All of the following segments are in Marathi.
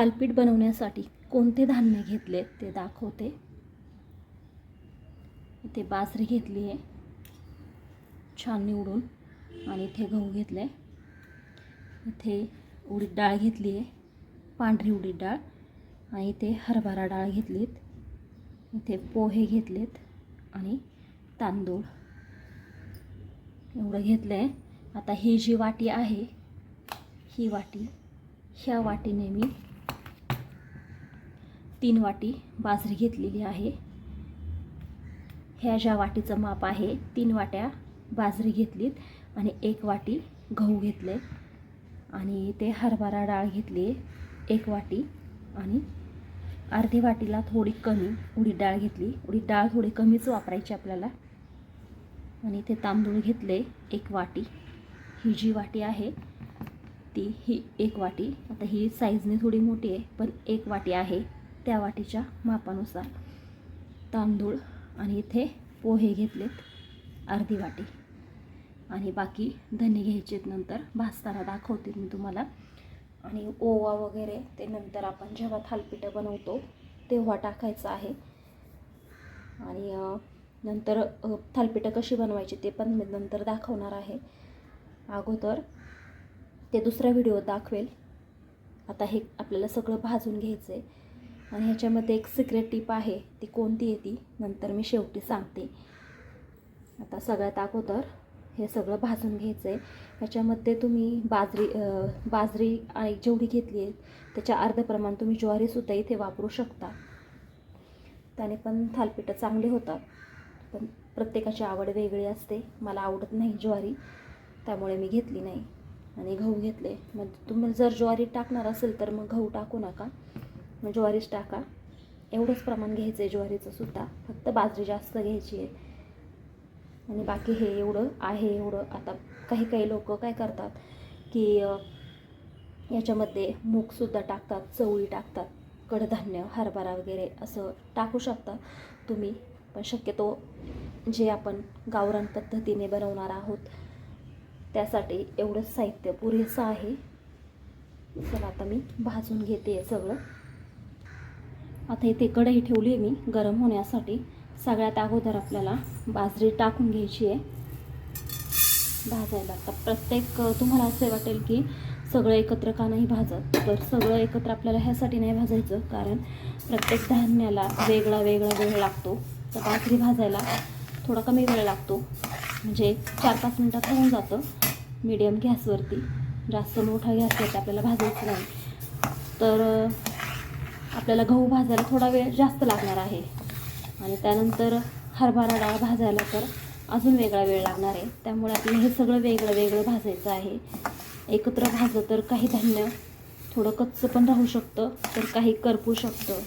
थालपीठ बनवण्यासाठी कोणते धान्य घेतले ते दाखवते. इथे बाजरी घेतली आहे. छान निवडून आणि इथे गहू घेतले. इथे उडीद डाळ घेतली आहे. पांढरी उडीद डाळ आणि इथे हरभरा डाळ घेतलीत. इथे पोहे घेतलेत आणि तांदूळ. एवढं घेतलं आहे. आता ही जी वाटी आहे ही वाटी ह्या वाटीने मी तीन वाटी बाजरी घेतलेली आहे. ह्या ज्या वाटीचं माप आहे तीन वाट्या बाजरी घेतलीत आणि एक वाटी गहू घेतले. आणि ते हरभरा डाळ घेतली एक वाटी. आणि अर्धी वाटीला थोडी कमी उडीद डाळ घेतली. उडीद डाळ थोडी कमीच वापरायची आपल्याला. आणि ते तांदूळ घेतले एक वाटी. ही जी वाटी आहे ती ही एक वाटी. आता ही साईजने थोडी मोठी आहे पण एक वाटी आहे. त्या वाटीच्या मापानुसार तांदूळ आणि इथे पोहे घेतलेत अर्धी वाटी. आणि बाकी धने घ्यायचेत नंतर भाजताना दाखवते मी तुम्हाला. आणि ओवा वगैरे ते नंतर आपण जेव्हा थालपिठं बनवतो तेव्हा टाकायचं आहे. आणि नंतर थालपिठं कशी बनवायची ते पण मी नंतर दाखवणार आहे. अगोदर ते दुसरा व्हिडिओ दाखवेल. आता हे आपल्याला सगळं भाजून घ्यायचं आहे आणि ह्याच्यामध्ये एक सिक्रेट टिप आहे ती कोणती आहे ती? नंतर मी शेवटी सांगते. आता सगळ्यात अगोदर हे सगळं भाजून घ्यायचं आहे ह्याच्यामध्ये तुम्ही बाजरी बाजरी आणि जेवढी घेतली आहे त्याच्या अर्ध प्रमाण तुम्ही ज्वारीसुद्धा इथे वापरू शकता. त्याने पण थालपिठं चांगले होतात. पण प्रत्येकाची आवड वेगळी असते. मला आवडत नाही ज्वारी त्यामुळे मी घेतली नाही आणि गहू घेतले. मग तुम्ही जर ज्वारी टाकणार असेल तर मग गहू टाकू नका. मग ज्वारीच टाका. एवढंच प्रमाण घ्यायचं आहे ज्वारीचं सुद्धा. फक्त बाजरी जास्त घ्यायची आहे आणि बाकी हे एवढं आहे एवढं. आता काही काही लोक काय करतात की याच्यामध्ये मूगसुद्धा टाकतात चवळी टाकतात कडधान्य हरभरा वगैरे असं टाकू शकता तुम्ही. पण शक्यतो जे आपण गावरान पद्धतीने बनवणार आहोत त्यासाठी एवढंच साहित्य पुरेसं आहे. चला आता मी भाजून घेते सगळं. आता इथे कढई ठेवली आहे मी गरम होण्यासाठी. सगळ्यात अगोदर आपल्याला बाजरी टाकून घ्यायची आहे. भाजायला. आता प्रत्येक तुम्हाला असे वाटेल की सगळं एकत्र का नाही भाजत? तर सगळं एकत्र आपल्याला ह्यासाठी नाही भाजायचं कारण प्रत्येक धान्याला वेगळा वेगळा वेळ लागतो. तर बाजरी भाजायला थोडा कमी वेळ लागतो. म्हणजे चार पाच मिनटात होऊन जातं. मीडियम गॅसवरती. जास्त मोठा गॅसवरती आपल्याला भाजायचं नाही. तर आपल्याला गहू भाजायला थोडा वेळ जास्त लागणार आहे. आणि त्यानंतर हरभरा डाळ भाजायला तर अजून वेगळा वेळ लागणार आहे. त्यामुळे आपल्याला हे सगळं वेगळं वेगळं भाजायचं आहे. एकत्र भाजलं तर काही धान्य थोडं कच्चं पण राहू शकतं तर काही करपू शकतं.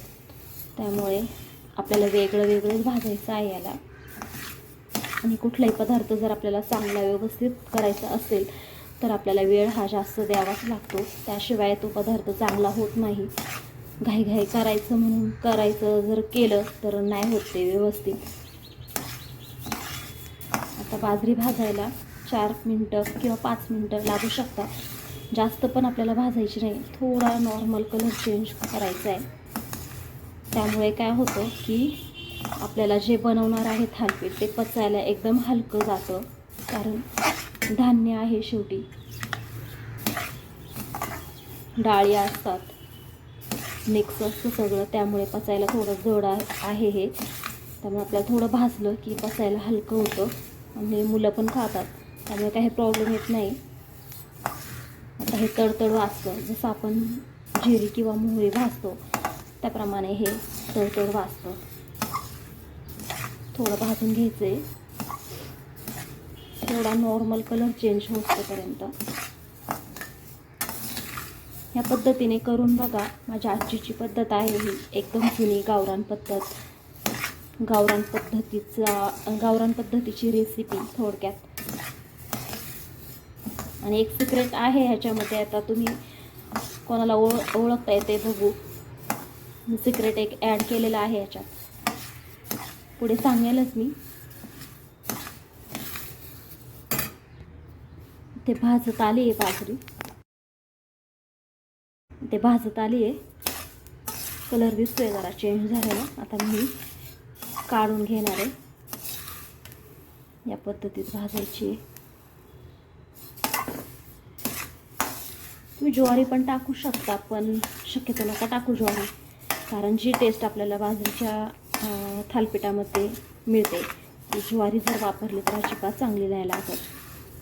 त्यामुळे आपल्याला वेगळं वेगळंच भाजायचं आहे याला. आणि कुठलाही पदार्थ जर आपल्याला चांगला व्यवस्थित करायचा असेल तर आपल्याला वेळ हा जास्त द्यावाच लागतो. त्याशिवाय तो पदार्थ चांगला होत नाही. घाईघाई करायचं म्हणून करायचं जर केलं तर नाही होत ते व्यवस्थित. आता बाजरी भाजायला चार मिनटं किंवा पाच मिनटं लागू शकतात. जास्त पण आपल्याला भाजायची नाही. थोडा नॉर्मल कलर चेंज करायचा आहे. त्यामुळे काय होतं की आपल्याला जे बनवणार आहे थालपीठ ते पचायला एकदम हलकं जातं. कारण धान्य आहे शेवटी. डाळी असतात. मिक्स असतं सगळं. त्यामुळे पचायला थोडं जड आहे हे. त्यामुळे आपल्याला थोडं भाजलं की पचायला हलकं होतं. आणि मुलं पण खातात. त्यामुळे काही प्रॉब्लेम येत नाही. आता हे तडतड वाचतं जसं आपण जिरी किंवा मोहरी भाजतो त्याप्रमाणे हे तडतड वाचतं थोडं भाजून घ्यायचं आहे थोडा नॉर्मल कलर चेंज होतोपर्यंत. ह्या पद्धतीने करून बघा. माझ्या आजीची पद्धत आहे ही. एकदम जुनी गावरान पद्धत. गावरान पद्धतीचा गावरान पद्धतीची रेसिपी थोडक्यात. आणि एक सिक्रेट आहे ह्याच्यामध्ये. आता तुम्ही कोणाला ओळ ओळखता येते बघू. सिक्रेट एक ॲड केलेलं आहे ह्याच्यात. पुढे सांगेलच मी. ते भाजत आली आहे बाजरी ते भाजत आली आहे कलर दिसतोय जरा चेंज झालेला. आता मी काढून घेणार आहे. या पद्धतीत भाजायची. तुम्ही ज्वारी पण टाकू शकता पण शक्यतो नका टाकू ज्वारी. कारण जी टेस्ट आपल्याला बाजरीच्या थालपिठामध्ये मिळते ती ज्वारी जर वापरली तर अजिबात चांगली नाही लागत.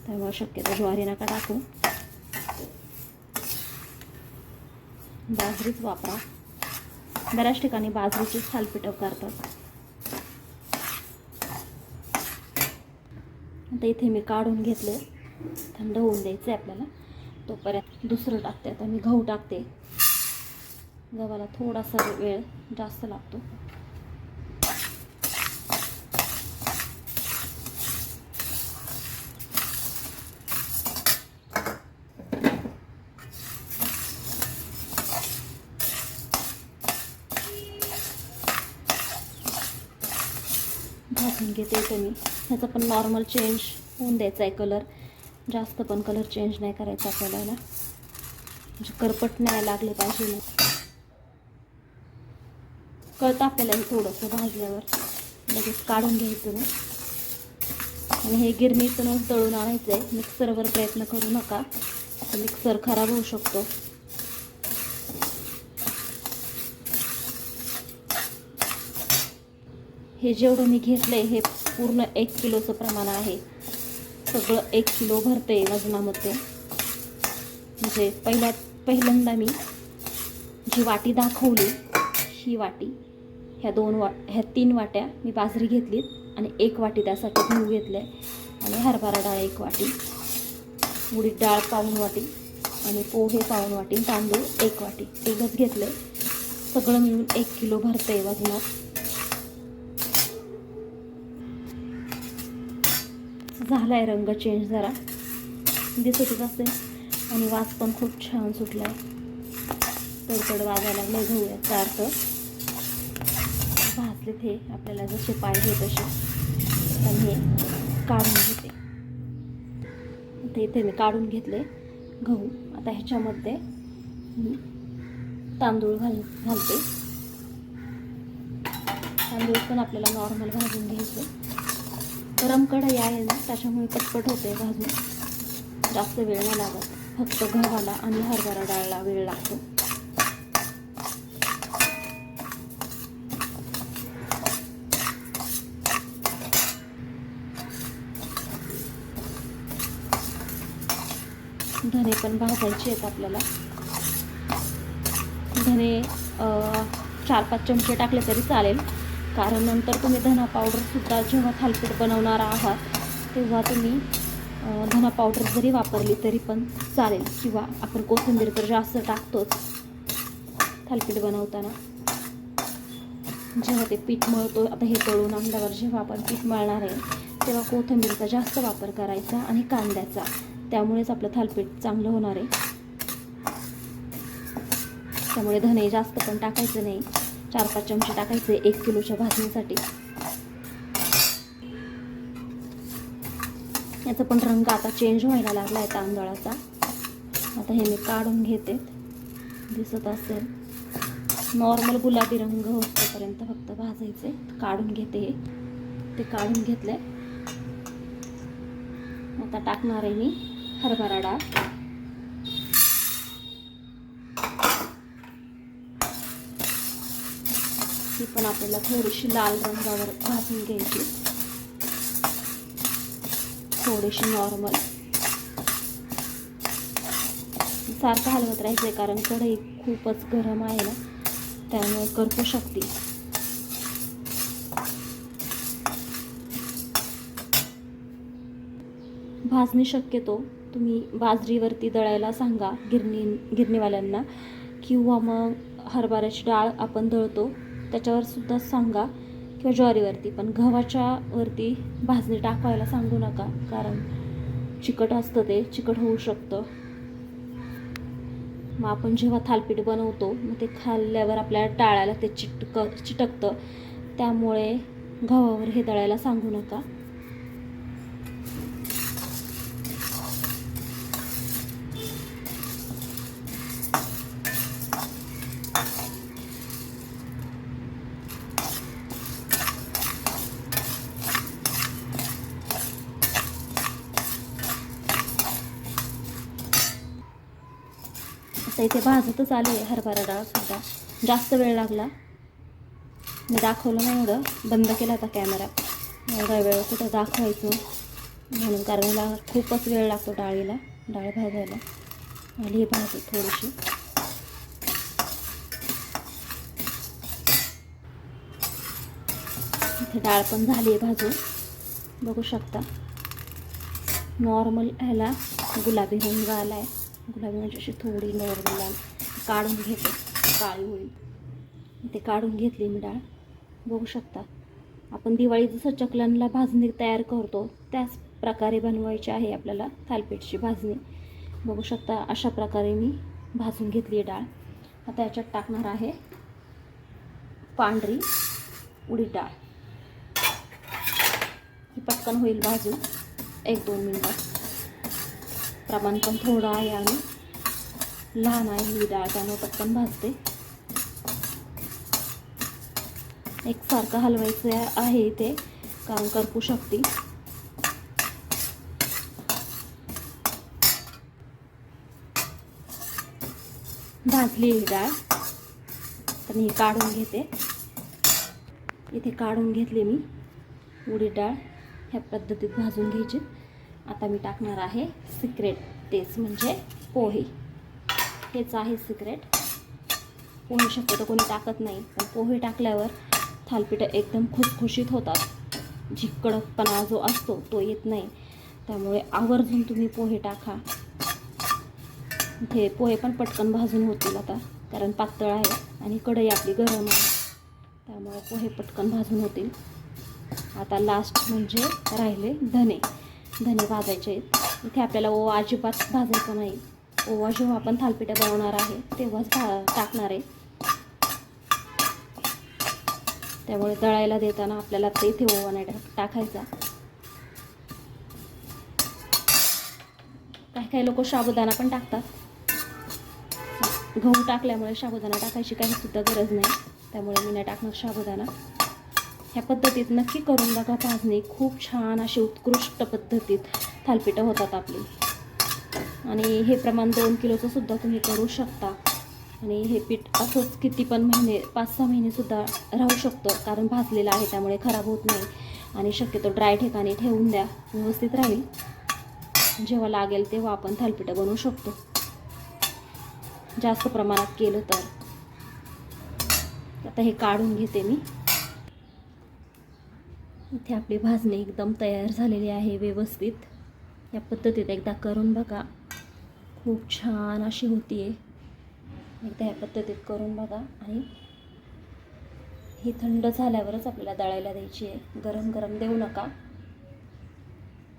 त्यामुळे शक्यतो ज्वारी नका टाकू. बाजरीच वापरा. बऱ्याच ठिकाणी बाजरीचीच थालपिठं करतात. आता इथे मी काढून घेतले. थंड होऊन द्यायचं आहे आपल्याला. तोपर्यंत दुसरं टाकते. आता मी गहू टाकते. गव्हाला थोडासा वेळ जास्त लागतो. भाजून घेते इथे मी. ह्याचा पण नॉर्मल चेंज होऊन द्यायचा आहे कलर जास्त पण कलर चेंज नाही करायचा आपल्याला. म्हणजे करपट नाही लागले पाहिजे. ना कळतं आपल्याला हे थोडंसं भाजल्यावर. लगेच काढून घ्यायचं ना आणि हे गिरणीतूनच दळून आणायचं आहे मिक्सरवर प्रयत्न करू नका. मिक्सर खराब होऊ शकतो. हे जेवढं मी घेतलं आहे हे पूर्ण एक किलोचं प्रमाण आहे. सगळं एक किलो भरते वजनामध्ये. म्हणजे पहिल्या पहिल्यांदा मी जी वाटी दाखवली ही वाटी ह्या दोन वा ह्या तीन वाट्या मी बाजरी घेतलीत आणि एक वाटी त्यासाठी गहू घेतले आणि हरभरा डाळ एक वाटी उडीद डाळ पाऊन वाटी आणि पोहे पाऊन वाटी तांदूळ एक वाटी एकच घेतलं सगळं मिळून एक किलो भरते वजनात. झाला आहे रंग चेंज जरा. दिसतच असेल. आणि वास पण खूप छान सुटला आहे तडतड वाजायला लागलं गहू याचा अर्थ भाजले ते आपल्याला जसे पाहिजे तसे. आणि हे काढून घेते. आता इथे मी काढून घेतले. गहू आता ह्याच्यामध्ये तांदूळ घाल घालते. तांदूळ पण आपल्याला नॉर्मल भाजून घ्यायचं. गरम कढई आहे ना त्याच्यामुळे पटपट होते भाजून. जास्त वेळ नाही लागत. फक्त गव्हाला आणि हरभरा डाळला वेळ लागतो. धने पण भाजायचे आहेत आपल्याला. धने चार पाच चमचे टाकले तरी चालेल. कारण नंतर तुम्ही धना पावडरसुद्धा जेव्हा थालपीठ बनवणार आहात तेव्हा तुम्ही धना पावडर जरी वापरली तरी पण चालेल. किंवा आपण कोथिंबीर तर जास्त टाकतोच थालपीठ बनवताना. जेव्हा ते पीठ मळतो आता हे तळून आणल्यावर जेव्हा आपण पीठ मळणार आहे तेव्हा कोथिंबीरचा जास्त वापर करायचा आणि कांद्याचा. त्यामुळेच आपलं थालपीठ चांगलं होणार आहे. त्यामुळे धने जास्त पण टाकायचं नाही. चार पाच चमचे टाकायचे एक किलोच्या भाजणीसाठी. याचा पण रंग आता चेंज व्हायला लागला आहे तांदळाचा. आता हे मी काढून घेते. दिसत असेल. नॉर्मल गुलाबी रंग होतोपर्यंत फक्त भाजायचे. काढून घेते हे. ते काढून घेतले आता टाकणार आहे मी हरभरा डाळ. ही पण आपल्याला थोडीशी लाल रंगावर भाजून घ्यायची. थोडीशी नॉर्मल सारखं हलवत राहायचं कारण कढई खूपच गरम आहे ना त्यामुळे करपू शकते. भाजणी शक्यतो तुम्ही बाजरीवरती दळायला सांगा गिरणी गिरणीवाल्यांना किंवा मग हरभऱ्याची डाळ आपण दळतो. त्याच्यावर सुद्धा सांगा किंवा ज्वारीवरती पण गव्हाच्या वरती भाजणी टाकायला सांगू नका कारण चिकट असतं ते चिकट होऊ शकतं. मग आपण जेव्हा थालपीठ बनवतो मग ते खाल्ल्यावर आपल्या टाळायला ते चिटक चिटकतं. त्यामुळे गव्हावर हे दळायला सांगू नका. इथे भाजतच आली आहे हरभरा डाळ सुद्धा. जास्त वेळ लागला. मी दाखवलं नाही एवढं. बंद केला होता कॅमेरा एवढा वेळ कुठं दाखवायचं? म्हणून कारण मला खूपच वेळ लागतो डाळीला. डाळ भाजायला. आली ही भाजी थोडीशी. इथे डाळ पण झाली आहे भाजून. बघू शकता. नॉर्मल ह्याला गुलाबी रंग आला आहे गुलाबी म्हणजे अशी थोडी नॉर्मल लाल काढून घेते काळी होईल. ते काढून घेतली मी डाळ. बघू शकता. आपण दिवाळी जसं चकलांना भाजणी तयार करतो त्याच प्रकारे बनवायची आहे आपल्याला थालपीठची भाजणी. बघू शकता अशा प्रकारे मी भाजून घेतली डाळ. आता याच्यात टाकणार आहे पांढरी उडीद डाळ. ही पटकन होईल भाजून. एक दोन मिनटात प्रमाण पण थोडं आहे आणि लहान आहे ही डाळ त्यामुळे पटकन भाजते. एकसारखं हलवायचं आहे इथे कारण करपू शकते. भाजली ही डाळ. तर मी काढून घेते. इथे काढून घेतली मी उडीद डाळ. ह्या पद्धतीत भाजून घ्यायची. आता मी टाकणार आहे सिक्रेट तेच म्हणजे पोहे. हेच आहे सिक्रेट पोहे शक्यतो कोणी टाकत नाही पण पोहे टाकल्यावर थालपीठं एकदम खुसखुशीत होतात. जी कडकपणा जो असतो तो येत नाही. त्यामुळे आवर्जून तुम्ही पोहे टाका. इथे पोहे पण पटकन भाजून होतील आता कारण पातळ आहे आणि कढई आपली गरम आहे. त्यामुळे पोहे पटकन भाजून होतील. आता लास्ट म्हणजे राहिले धने. धने भाजायचे आहेत. इथे आपल्याला ओवा अजिबात भाजायचा नाही. ओवा जेव्हा आपण थालपिठ्या बनवणार आहे तेव्हाच भा टाकणार आहे. त्यामुळे दळायला देताना आपल्याला ते इथे ओवा नाही टाक- टाकायचा. काही काही लोक साबुदाणा पण टाकतात. गहू टाकल्यामुळे साबुदाणा टाकायची काही सुद्धा गरज नाही. त्यामुळे मी नाही टाकणार साबुदाणा. ह्या पद्धतीत नक्की करून बघा भाजणी खूप छान अशी उत्कृष्ट पद्धतीत थालपिठं होतात आपली. आणि हे प्रमाण दोन किलोचं सुद्धा तुम्ही करू शकता. आणि हे पीठ असंच किती पण महिने पाच सहा महिनेसुद्धा राहू शकतं कारण भाजलेलं आहे त्यामुळे खराब होत नाही. आणि शक्यतो ड्राय ठिकाणी ठेवून द्या व्यवस्थित राहील. जेव्हा लागेल तेव्हा आपण थालपिठं बनवू शकतो. जास्त प्रमाणात केलं तर. आता हे काढून घेते मी. इथे आपली भाजणी एकदम तयार झालेली आहे व्यवस्थित. या पद्धतीत एकदा करून बघा. खूप छान अशी होती आहे. एकदा या पद्धतीत करून बघा आणि ही थंड झाल्यावरच आपल्याला दळायला द्यायची आहे. गरम गरम देऊ नका.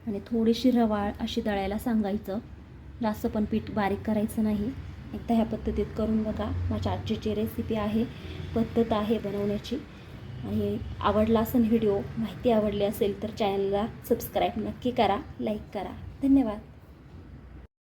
आणि थोडीशी रवाळ अशी दळायला सांगायचं. जास्त पण पीठ बारीक करायचं नाही. एकदा ह्या पद्धतीत करून बघा. माझ्या आजीची रेसिपी आहे पद्धत आहे बनवण्याची. आणि आवडला असेल व्हिडिओ माहिती आवडली असेल तर चॅनलला सबस्क्राईब नक्की करा लाईक करा. धन्यवाद.